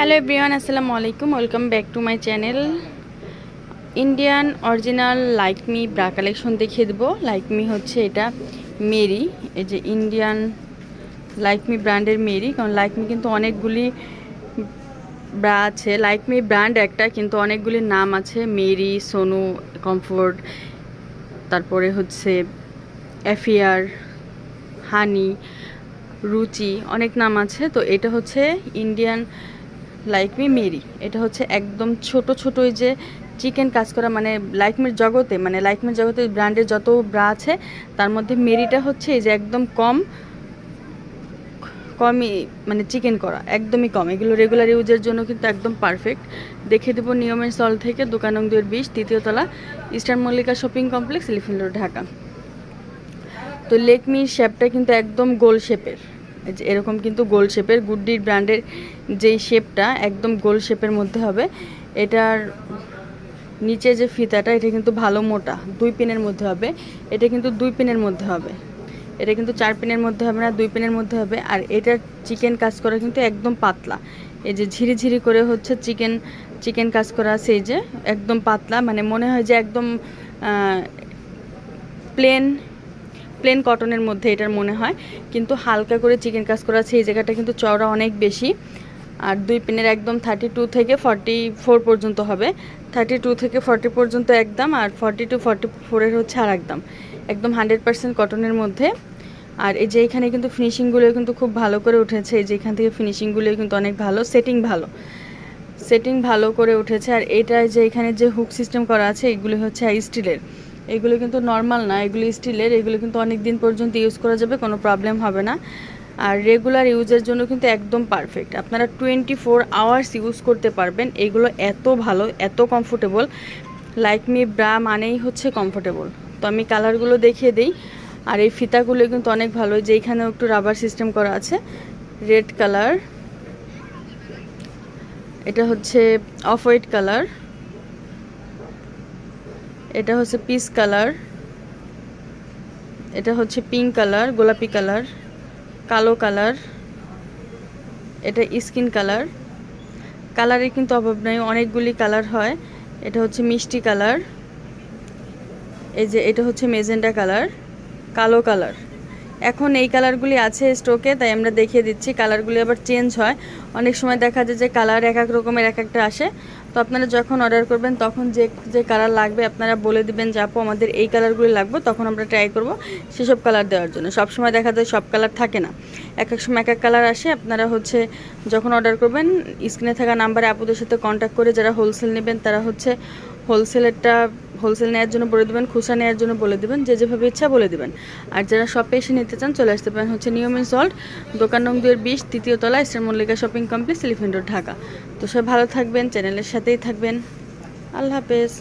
Hello everyone আসসালামু আলাইকুম welcome back to my channel Indian original like me bra collection দেখিয়ে দেবো। Like me হচ্ছে এটা মেরি, এই যে ইন্ডিয়ান লাইক মি ব্র্যান্ডের মেরি। কারণ লাইক মি কিন্তু অনেকগুলি ব্রা আছে। লাইক মি ব্র্যান্ড একটা, কিন্তু অনেকগুলি নাম আছে। মেরি, সোনু, কমফোর্ট, তারপরে হচ্ছে এফিয়ার হানি রুচি অনেক নাম আছে। তো এটা হচ্ছে ইন্ডিয়ান লাইক মি মেরি এটা হচ্ছে একদম ছোট ছোট ওই যে চিকেন কাজ করা মানে লাইকমির জগতে মানে লাইকমির জগতে ব্র্যান্ডের যত ব্রা আছে, তার মধ্যে মেরিটা হচ্ছে এই যে একদম কম, কমই মানে চিকেন করা, একদমই কম। এগুলো রেগুলার ইউজের জন্য কিন্তু একদম পারফেক্ট দেখে দেবো নিয়মের স্থল থেকে, দোকান নং দুয়ের বিশ তৃতীয়তলা Eastern Mallika Shopping Complex Elephant Road Dhaka. তো লেকমির শেপটা কিন্তু একদম গোল শেপের এরকম কিন্তু গোল শেপের গুড্ডির ব্র্যান্ডের যেই শেপটা একদম গোল শেপের মধ্যে হবে, এটার নিচে যে ফিতাটা, এটা কিন্তু ভালো মোটা, দুই পিনের মধ্যে হবে, এটা কিন্তু দুই পিনের মধ্যে হবে, এটা কিন্তু চার পিনের মধ্যে হবে না, দুই পিনের মধ্যে হবে, আর এটার চিকেন কাজ করা কিন্তু একদম পাতলা, এই যে ঝিরি ঝিরি করে হচ্ছে চিকেন চিকেন কাজ করা আছে এই যে, একদম পাতলা মানে মনে হয় যে একদম প্লেন প্লেন কটনের মধ্যে এটার মনে হয়। কিন্তু হালকা করে চিকেন কাজ করা আছে, এই জায়গাটা কিন্তু চওড়া অনেক বেশি। আর দুই পিনের একদম থার্টি টু থেকে ফর্টি ফোর পর্যন্ত হবে। থার্টি টু থেকে ফর্টি পর্যন্ত একদম আর ফর্টি টু ফর্টি ফোরের হচ্ছে আর একদম একদম হান্ড্রেড পার্সেন্ট কটনের মধ্যে। আর এই যে এখানে কিন্তু ফিনিশিংগুলো কিন্তু খুব ভালো করে উঠেছে। এই যে এখান থেকে ফিনিশিংগুলো কিন্তু অনেক ভালো। সেটিং ভালো। সেটিং ভালো করে উঠেছে। আর এটা যে এখানে যে হুক সিস্টেম করা আছে, এগুলো হচ্ছে স্টিলের এগুলো কিন্তু নর্মাল না, এগুলো স্টিলের, এগুলো কিন্তু অনেক দিন পর্যন্ত ইউজ করা যাবে, কোনো প্রবলেম হবে না। আর রেগুলার ইউজের জন্য কিন্তু একদম পারফেক্ট আপনারা টোয়েন্টি ফোর আওয়ার্স ইউজ করতে পারবেন। এগুলো এত ভালো, এত কমফোর্টেবল লাইক মি ব্রা মানেই হচ্ছে কমফোর্টেবল তো আমি কালারগুলো দেখিয়ে দিই। আর এই ফিতাগুলো কিন্তু অনেক ভালো যে এখানেও একটু রাবার সিস্টেম করা আছে। রেড কালার এটা হচ্ছে অফ হোয়াইট কালার এটা হচ্ছে পিস কালার। এটা হচ্ছে পিঙ্ক কালার, গোলাপি কালার, কালো কালার। এটা স্কিন কালার। কালারের কিন্তু অভাব নাই, অনেকগুলি কালার হয়। এটা হচ্ছে মিষ্টি কালার। এই যে এটা হচ্ছে মেজেন্ডা কালার, কালো কালার। এখন এই কালারগুলি আছে স্টোকে, তাই আমরা দেখিয়ে দিচ্ছি। কালারগুলি আবার চেঞ্জ হয়। অনেক সময় দেখা যায় যে কালার এক এক রকমের এক একটা আসে। তো আপনারা যখন অর্ডার করবেন, তখন যে যে কালার লাগবে, আপনারা বলে দিবেন যে, আপু, আমাদের এই কালারগুলি লাগবে। তখন আমরা ট্রাই করব সেসব কালার দেওয়ার জন্য। সব সময় দেখা যায় সব কালার থাকে না। এক এক সময় এক এক কালার আসে। আপনারা হচ্ছে যখন অর্ডার করবেন স্ক্রিনে থাকা নাম্বারে আপুদের সাথে কন্ট্যাক্ট করে যারা হোলসেল নেবেন, তারা হচ্ছে হোলসেলেরটা, হোলসেল নেওয়ার জন্য বলে দেবেন খুসা নেওয়ার জন্য বলে দেবেন, যে যেভাবে ইচ্ছা বলে দেবেন। আর যারা শপে এসে নিতে চান, চলে আসতে পারেন হচ্ছে নিয়মিন সল্ট দোকান নং দুয়ের বিশ, তৃতীয় তলা Eastern Mallika Shopping Complex Elephant Road, Dhaka. তো সব ভালো থাকবেন, চ্যানেলের সাথেই থাকবেন। আল্লাহ হাফেজ।